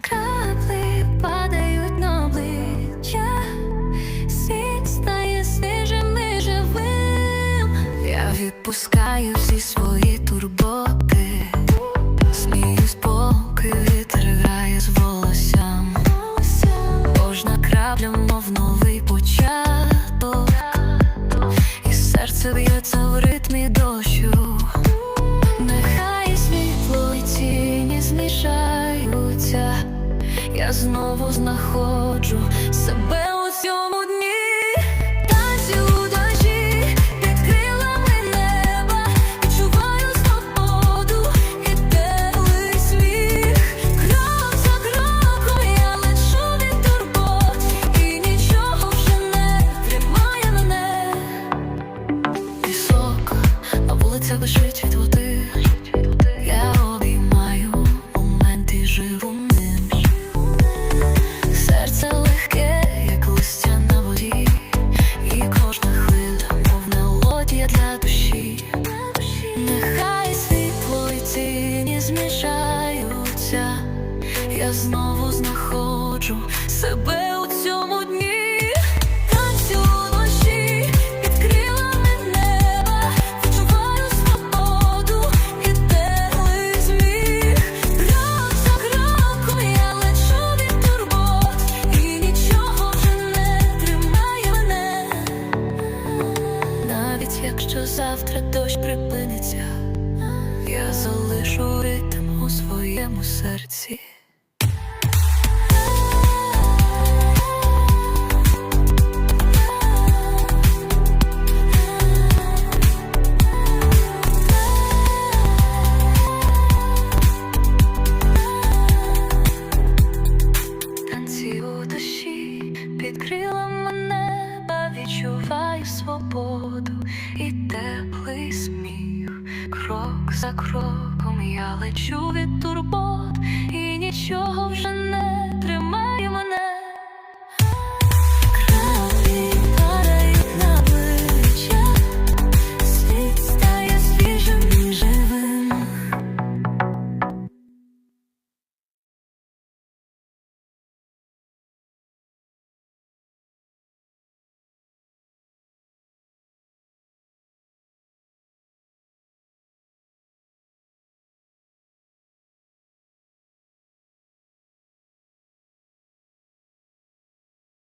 Краплі падають на обличчя, світ стає свіжим живим. Я відпускаю всі свої турботи, сміюсь, поки вітер грає з я знову знаходжу себе у цьому дні, танці у дощі під неба, відчуваю свободу і теплий сміх. Крок за кроком я лечу від турбот, і нічого вже не тримає мене. Пісок на вулицях лишить від води. Знову знаходжу себе у цьому дні. Якщо завтра дощ припиниться, я залишу ритм у своєму серці. Свободу і теплий сміх. Крок за кроком я лечу від турбот, і нічого вже не